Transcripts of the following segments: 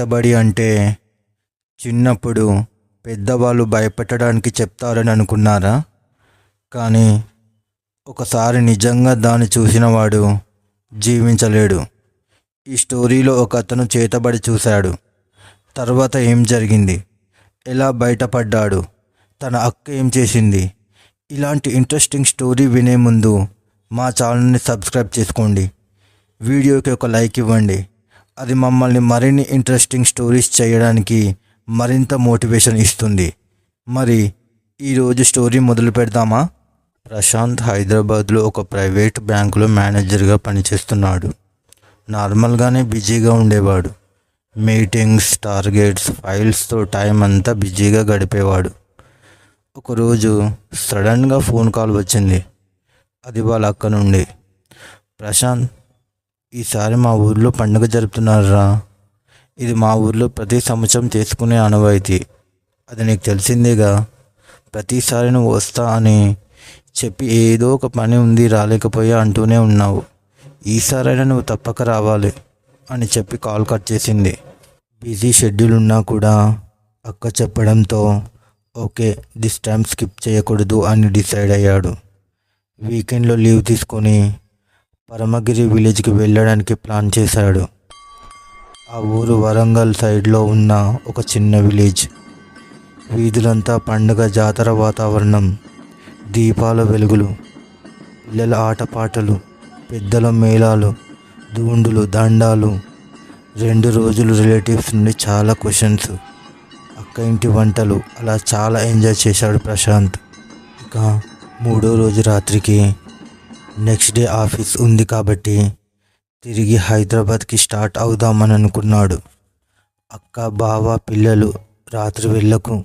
చేతబడి అంటే చిన్నప్పుడు పెద్దవాళ్ళు భయపెట్టడానికి చెప్తారని అనుకున్నారా? కానీ ఒకసారి నిజంగా దాన్ని చూసినవాడు జీవించలేడు. ఈ స్టోరీలో ఒక అతను చేతబడి చూశాడు. తర్వాత ఏం జరిగింది? ఎలా బయటపడ్డాడు? తన అక్క ఏం చేసింది? ఇలాంటి ఇంట్రెస్టింగ్ స్టోరీ వినే ముందు మా ఛానల్ని సబ్స్క్రైబ్ చేసుకోండి. వీడియోకి ఒక లైక్ ఇవ్వండి. అది మమ్మల్ని మరిన్ని ఇంట్రెస్టింగ్ స్టోరీస్ చేయడానికి మరింత మోటివేషన్ ఇస్తుంది. మరి ఈరోజు స్టోరీ మొదలు పెడదామా? ప్రశాంత్ హైదరాబాద్లో ఒక ప్రైవేట్ బ్యాంకులో మేనేజర్గా పనిచేస్తున్నాడు. నార్మల్గానే బిజీగా ఉండేవాడు. మీటింగ్స్ టార్గెట్స్ ఫైల్స్తో టైం అంతా బిజీగా గడిపేవాడు. ఒకరోజు సడన్గా ఫోన్ కాల్ వచ్చింది. అది వాళ్ళ అక్క నుండి. ప్రశాంత్ ఈసారి మా ఊర్లో పండుగ జరుపుతున్నారా ఇది మా ఊర్లో ప్రతి సంవత్సరం చేసుకునే ఆనవాయితీ. అది నీకు తెలిసిందేగా. ప్రతిసారి నువ్వు వస్తా అని చెప్పి ఏదో ఒక పని ఉంది రాలేకపోయా అంటూనే ఉన్నావు. ఈసారైనా నువ్వు తప్పక రావాలి అని చెప్పి కాల్ కట్ చేసింది. బిజీ షెడ్యూల్ ఉన్నా కూడా అక్క చెప్పడంతో ఓకే దిస్ టైం స్కిప్ చేయకూడదు అని డిసైడ్ అయ్యాడు. వీకెండ్లో లీవ్ తీసుకొని పరమగిరి విలేజ్కి వెళ్ళడానికి ప్లాన్ చేశాడు. ఆ ఊరు వరంగల్ సైడ్లో ఉన్న ఒక చిన్న విలేజ్. వీధులంతా పండగ జాతర వాతావరణం దీపాల వెలుగులు పిల్లల ఆటపాటలు పెద్దల మేళాలు దూండులు దండాలు. రెండు రోజులు రిలేటివ్స్ నుండి చాలా క్వశ్చన్స్. అక్క ఇంటి వంటలు అలా చాలా ఎంజాయ్ చేశాడు ప్రశాంత్. ఇక మూడో రోజు రాత్రికి నెక్స్ట్ డే ఆఫీస్ ఉంది కాబట్టి తిరిగి హైదరాబాద్కి స్టార్ట్ అవుదామని అనుకున్నాడు. అక్క బావ పిల్లలు రాత్రి వెళ్ళకు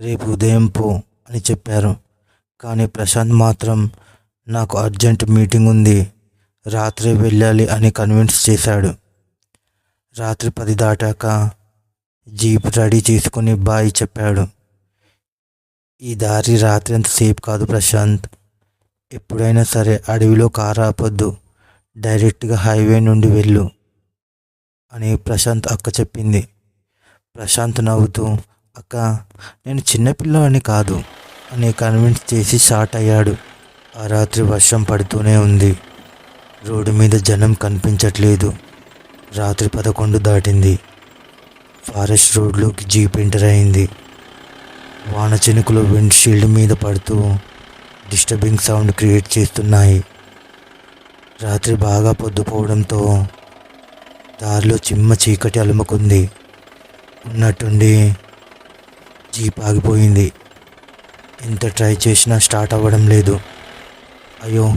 రేపు ఉదయం పో అని చెప్పారు. కానీ ప్రశాంత్ మాత్రం నాకు అర్జెంట్ మీటింగ్ ఉంది రాత్రి వెళ్ళాలి అని కన్విన్స్ చేశాడు. రాత్రి పది దాటాక జీప్ రెడీ చేసుకుని బాయ్ చెప్పాడు. ఈ దారి రాత్రి అంత సేఫ్ కాదు ప్రశాంత్. ఎప్పుడైనా సరే అడవిలో కారు ఆపొద్దు డైరెక్ట్గా హైవే నుండి వెళ్ళు అని ప్రశాంత్ అక్క చెప్పింది. ప్రశాంత్ నవ్వుతూ అక్క నేను చిన్నపిల్లవాడిని కాదు అని కన్విన్స్ చేసి షార్ట్ అయ్యాడు. ఆ రాత్రి వర్షం పడుతూనే ఉంది. రోడ్డు మీద జనం కనిపించట్లేదు. రాత్రి పదకొండు దాటింది. ఫారెస్ట్ రోడ్లోకి జీప్ ఎంటర్ అయింది. వాన చినుకులు విండ్షీల్డ్ మీద పడుతూ డిస్టర్బింగ్ సౌండ్ క్రియేట్ చేస్తున్నాయి. రాత్రి బాగా పొద్దుపోవడంతో దారిలో చిమ్మ చీకటి అలుముకుంది. ఉన్నట్టుండి జీప్ ఆగిపోయింది. ఎంత ట్రై చేసినా స్టార్ట్ అవ్వడం లేదు. అయ్యో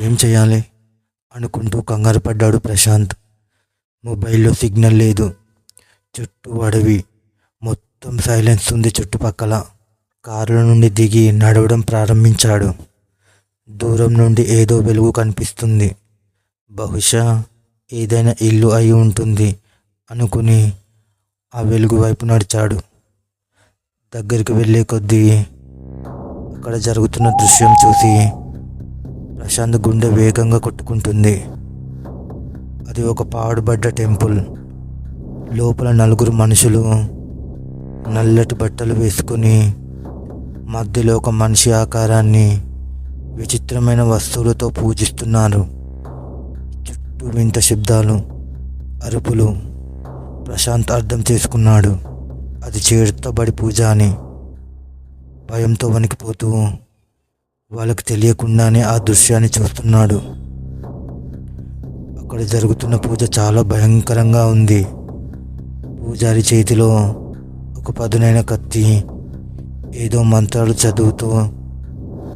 ఏం చేయాలి? అనుకుంటూ కంగారు పడ్డాడు ప్రశాంత్. మొబైల్లో సిగ్నల్ లేదు. చుట్టూ అడవి. మొత్తం సైలెన్స్ ఉంది చుట్టుపక్కల. కారుల నుండి దిగి నడవడం ప్రారంభించాడు. దూరం నుండి ఏదో వెలుగు కనిపిస్తుంది. బహుశా ఏదైనా ఇల్లు అయి ఉంటుంది అనుకుని ఆ వెలుగు వైపు నడిచాడు. దగ్గరికి వెళ్ళే కొద్దీ అక్కడ జరుగుతున్న దృశ్యం చూసి ప్రశాంత్ గుండె వేగంగా కొట్టుకుంటుంది. అది ఒక పాడుబడ్డ టెంపుల్. లోపల నలుగురు మనుషులు నల్లటి బట్టలు వేసుకొని మధ్యలో ఒక మనిషి ఆకారాన్ని విచిత్రమైన వస్తువులతో పూజిస్తున్నారు. చుట్టూ వింత శబ్దాలు అరుపులు ప్రశాంత్ అర్థం చేసుకున్నాడు. అది చేతబడి పూజ అని భయంతో వణికిపోతూ వాళ్ళకి తెలియకుండానే ఆ దృశ్యాన్ని చూస్తున్నాడు. అక్కడ జరుగుతున్న పూజ చాలా భయంకరంగా ఉంది. పూజారి చేతిలో ఒక పదునైన కత్తి ఏదో మంత్రాలు చదువుతూ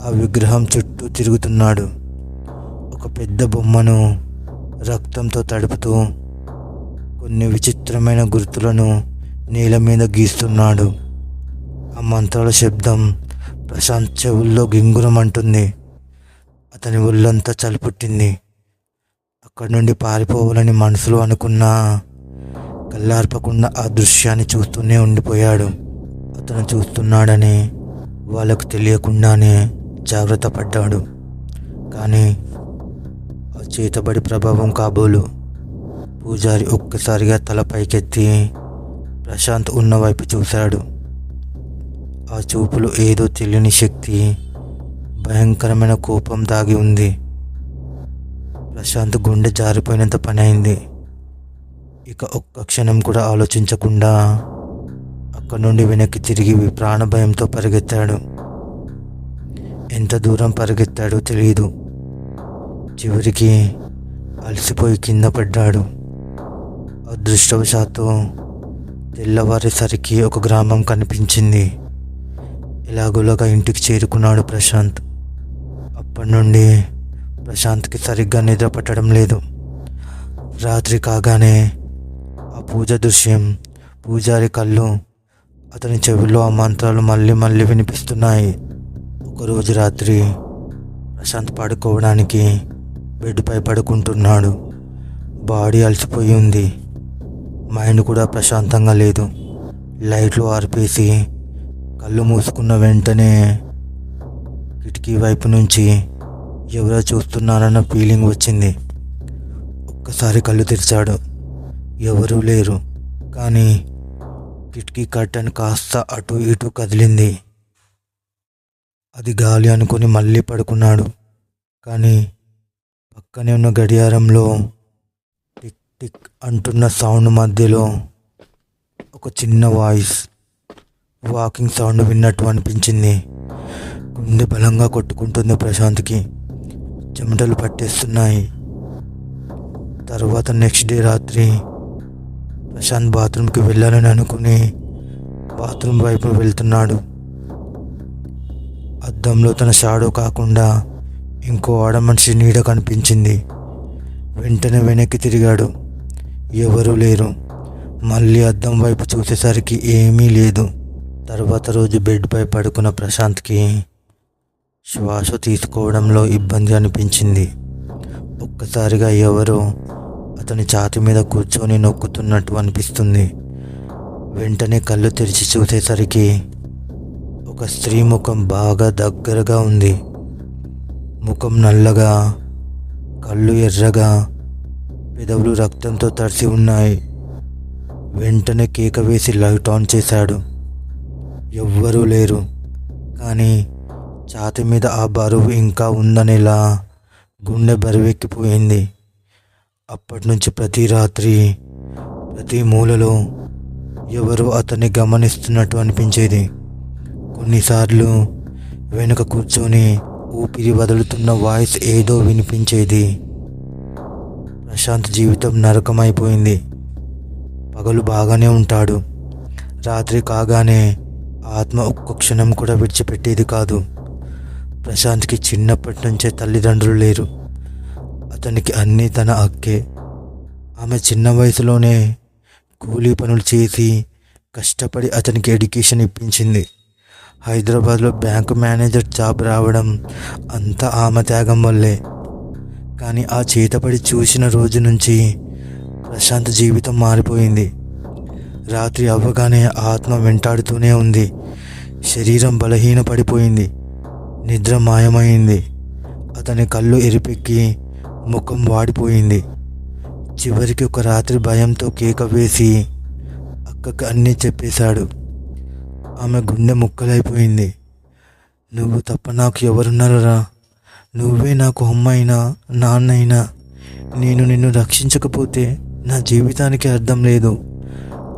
ఆ విగ్రహం చుట్టూ తిరుగుతున్నాడు. ఒక పెద్ద బొమ్మను రక్తంతో తడుపుతూ కొన్ని విచిత్రమైన గుర్తులను నేల మీద గీస్తున్నాడు. ఆ మంత్రాల శబ్దం ప్రశాంత్ చెవుల్లో గింగురమంటుంది. అతని ఒళ్ళంతా చలిపుట్టింది. అక్కడి నుండి పారిపోవాలని మనసులో అనుకున్నా కళ్ళార్పకుండా ఆ దృశ్యాన్ని చూస్తూనే ఉండిపోయాడు. అతను చూస్తున్నాడని వాళ్ళకు తెలియకుండానే జాగ్రత్త పడ్డాడు. కానీ ఆ చేతబడి ప్రభావం కాబోలు పూజారి ఒక్కసారిగా తల పైకెత్తి ప్రశాంత్ ఉన్న వైపు చూశాడు. ఆ చూపులో ఏదో తెలియని శక్తి భయంకరమైన కోపం దాగి ఉంది. ప్రశాంత్ గుండె జారిపోయినంత పని అయింది ఇక ఒక్క క్షణం కూడా ఆలోచించకుండా అక్కడి నుండి వెనక్కి తిరిగి ప్రాణభయంతో పరిగెత్తాడు. ఎంత దూరం పరిగెత్తాడో తెలియదు చివరికి అలసిపోయి కింద పడ్డాడు. అదృష్టవశాత్తు తెల్లవారేసరికి ఒక గ్రామం కనిపించింది. ఎలాగోలాగా ఇంటికి చేరుకున్నాడు ప్రశాంత్. అప్పటి నుండి ప్రశాంత్కి సరిగ్గా నిద్ర పట్టడం లేదు. రాత్రి కాగానే ఆ పూజ దృశ్యం పూజారి కళ్ళు అతని చెవిలో ఆ మంత్రాలు మళ్ళీ మళ్ళీ వినిపిస్తున్నాయి. ఒకరోజు రాత్రి ప్రశాంత్ పడుకోవడానికి బెడ్పై పడుకుంటున్నాడు. బాడీ అలసిపోయి ఉంది. మైండ్ కూడా ప్రశాంతంగా లేదు. లైట్లు ఆర్పేసి కళ్ళు మూసుకున్న వెంటనే కిటికీ వైపు నుంచి ఎవరో చూస్తున్నారన్న ఫీలింగ్ వచ్చింది. ఒక్కసారి కళ్ళు తెరిచాడు. ఎవరూ లేరు. కానీ కిటికీ కర్టన్ కాస్త అటు ఇటు కదిలింది. అది గాలి అనుకుని మళ్ళీ పడుకున్నాడు. కానీ పక్కనే ఉన్న గడియారంలో టిక్ టిక్ అంటున్న సౌండ్ మధ్యలో ఒక చిన్న వాయిస్ వాకింగ్ సౌండ్ విన్నట్టు అనిపించింది. గుండె బలంగా కొట్టుకుంటుంది ప్రశాంత్కి. చెమటలు పట్టేస్తున్నాయి. తర్వాత నెక్స్ట్ డే రాత్రి ఇషాన్ బాత్రూమ్కి వెళ్ళాలని అనుకుని బాత్రూమ్ వైపు వెళ్తున్నాడు. అద్దంలో తన షాడో కాకుండా ఇంకో ఆడమనిషి నీడ కనిపించింది. వెంటనే వెనక్కి తిరిగాడు. ఎవరూ లేరు. మళ్ళీ అద్దం వైపు చూసేసరికి ఏమీ లేదు. తర్వాత రోజు బెడ్పై పడుకున్న ప్రశాంత్కి శ్వాస తీసుకోవడంలో ఇబ్బంది అనిపించింది. ఒక్కసారిగా ఎవరో అతని ఛాతి మీద కూర్చొని నొక్కుతున్నట్టు అనిపిస్తుంది. వెంటనే కళ్ళు తెరిచి చూసేసరికి ఒక స్త్రీ ముఖం బాగా దగ్గరగా ఉంది. ముఖం నల్లగా కళ్ళు ఎర్రగా పెదవులు రక్తంతో తడిసి ఉన్నాయి. వెంటనే కేక వేసి లైట్ ఆన్ చేశాడు. ఎవ్వరూ లేరు. కానీ ఛాతి మీద ఆ బరువు ఇంకా ఉందనేలా గుండె బరువెక్కిపోయింది. అప్పటి నుంచి ప్రతి రాత్రి ప్రతి మూలలో ఎవరో అతన్ని గమనిస్తున్నట్టు అనిపించేది. కొన్నిసార్లు వెనుక కూర్చొని ఊపిరి వదులుతున్న వాయిస్ ఏదో వినిపించేది. ప్రశాంత్ జీవితం నరకమైపోయింది. పగలు బాగానే ఉంటాడు. రాత్రి కాగానే ఆత్మ ఒక్క క్షణం కూడా విడిచిపెట్టేది కాదు. ప్రశాంత్కి చిన్నప్పటి నుంచే తల్లిదండ్రులు లేరు. అతనికి అన్నీ తన అక్కే ఆమె చిన్న వయసులోనే కూలీ పనులు చేసి కష్టపడి అతనికి ఎడ్యుకేషన్ ఇప్పించింది. హైదరాబాద్లో బ్యాంకు మేనేజర్ జాబ్ రావడం అంతా ఆమె త్యాగం వల్లే. కానీ ఆ చేతపడి చూసిన రోజు నుంచి ప్రశాంత్ జీవితం మారిపోయింది. రాత్రి అవ్వగానే ఆత్మ వెంటాడుతూనే ఉంది. శరీరం బలహీనపడిపోయింది. నిద్ర మాయమైంది. అతని కళ్ళు ఎరిపెక్కి ముఖం వాడిపోయింది. చివరికి ఒక రాత్రి భయంతో కేక వేసి అక్కకి అన్నీ చెప్పేశాడు. ఆమె గుండె ముక్కలైపోయింది. నువ్వు తప్ప నాకు ఎవరున్నారా నువ్వే నాకు అమ్మైనా నాన్నైనా? నేను నిన్ను రక్షించకపోతే నా జీవితానికి అర్థం లేదు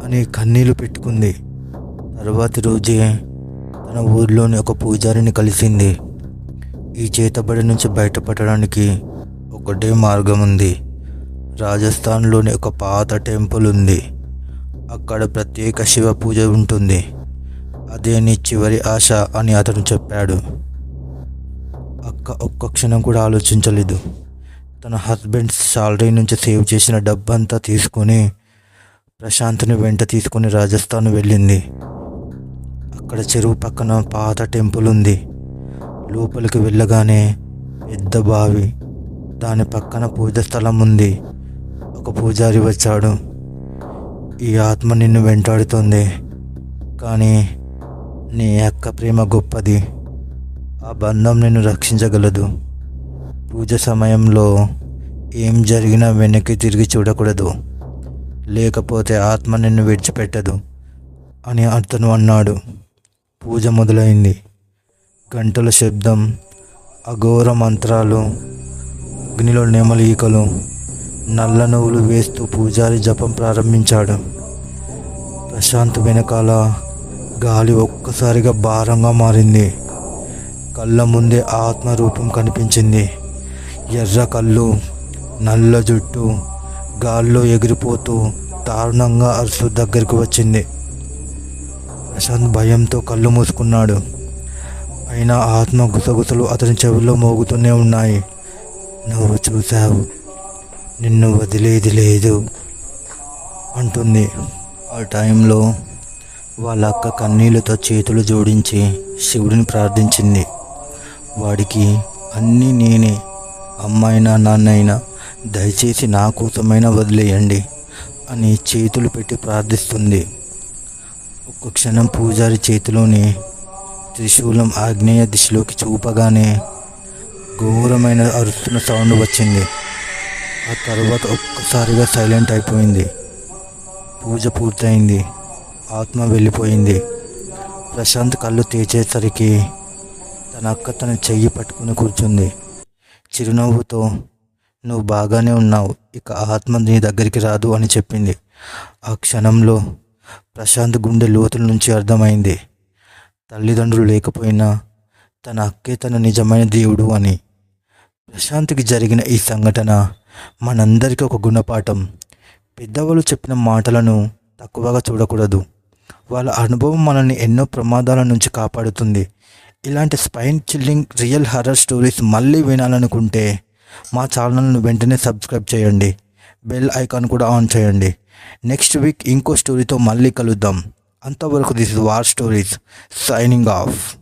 అని కన్నీళ్ళు పెట్టుకుంది. తర్వాతి రోజే తన ఊర్లోని ఒక పూజారిని కలిసింది. ఈ చేతబడి నుంచి బయటపడడానికి ఒకటే మార్గం ఉంది రాజస్థాన్లోని ఒక పాత టెంపుల్ ఉంది అక్కడ ప్రత్యేక శివ పూజ ఉంటుంది. అదే నీ చివరి ఆశ అని అతను చెప్పాడు. అక్క ఒక్క క్షణం కూడా ఆలోచించలేదు. తన హస్బెండ్ సాలరీ నుంచి సేవ్ చేసిన డబ్బంతా తీసుకొని ప్రశాంత్ని వెంట తీసుకొని రాజస్థాన్ వెళ్ళింది. అక్కడ చెరువు పక్కన పాత టెంపుల్ ఉంది లోపలికి వెళ్ళగానే పెద్ద బావి దాని పక్కన పూజ స్థలం ఉంది. ఒక పూజారి వచ్చాడు. ఈ ఆత్మ నిన్ను వెంటాడుతుంది. కానీ నీ యొక్క ప్రేమ గొప్పది. ఆ బంధం నిన్ను రక్షించగలదు. పూజ సమయంలో ఏం జరిగినా వెనక్కి తిరిగి చూడకూడదు. లేకపోతే ఆత్మ నిన్ను విడిచిపెట్టదు అని అతను అన్నాడు. పూజ మొదలైంది. గంటల శబ్దం అఘోర మంత్రాలు అగ్నిలో నెమలీకలు నల్ల నువ్వులు వేస్తూ పూజారి జపం ప్రారంభించాడు. ప్రశాంత్ వెనకాల గాలి ఒక్కసారిగా భారంగా మారింది. కళ్ళ ముందే ఆత్మ రూపం కనిపించింది. ఎర్ర కళ్ళు నల్ల జుట్టు గాల్లో ఎగిరిపోతూ దారుణంగా అరుసు దగ్గరికి వచ్చింది. ప్రశాంత్ భయంతో కళ్ళు మూసుకున్నాడు. అయినా ఆత్మ గుసగుసలు అతని చెవుల్లో మోగుతూనే ఉన్నాయి. నువ్వు చూసావు నిన్ను వదిలేది లేదు అంటుంది. ఆ టైంలో వాళ్ళ అక్క కన్నీళ్ళతో చేతులు జోడించి శివుడిని ప్రార్థించింది. వాడికి అన్నీ నేనే. అమ్మాయినా నాన్నైనా దయచేసి నా కోసమైనా వదిలేయండి అని చేతులు పెట్టి ప్రార్థిస్తుంది. ఒక్క క్షణం పూజారి చేతిలోని త్రిశూలం ఆగ్నేయ దిశలోకి చూపగానే ఘోరమైన అరుస్తున్న సౌండ్ వచ్చింది. ఆ తర్వాత ఒక్కసారిగా సైలెంట్ అయిపోయింది. పూజ పూర్తయింది. ఆత్మ వెళ్ళిపోయింది. ప్రశాంత్ కళ్ళు తెరిచేసరికి తన అక్క తన చెయ్యి పట్టుకుని కూర్చుంది. చిరునవ్వుతో నువ్వు బాగానే ఉన్నావు. ఇక ఆత్మ నీ దగ్గరికి రాదు అని చెప్పింది. ఆ క్షణంలో ప్రశాంత్ గుండె లోతుల నుంచి అర్థమైంది. తల్లిదండ్రులు లేకపోయినా తన అక్కే తన నిజమైన దేవుడు అని ప్రశాంత్కి జరిగిన ఈ సంఘటన మనందరికీ ఒక గుణపాఠం. పెద్దవాళ్ళు చెప్పిన మాటలను తక్కువగా చూడకూడదు. వాళ్ళ అనుభవం మనల్ని ఎన్నో ప్రమాదాల నుంచి కాపాడుతుంది. ఇలాంటి spine chilling real horror stories మళ్ళీ వినాలనుకుంటే మా ఛానల్ను వెంటనే సబ్స్క్రైబ్ చేయండి. బెల్ ఐకాన్ కూడా ఆన్ చేయండి. నెక్స్ట్ వీక్ ఇంకో స్టోరీతో మళ్ళీ కలుద్దాం. అంతవరకు this is war stories signing off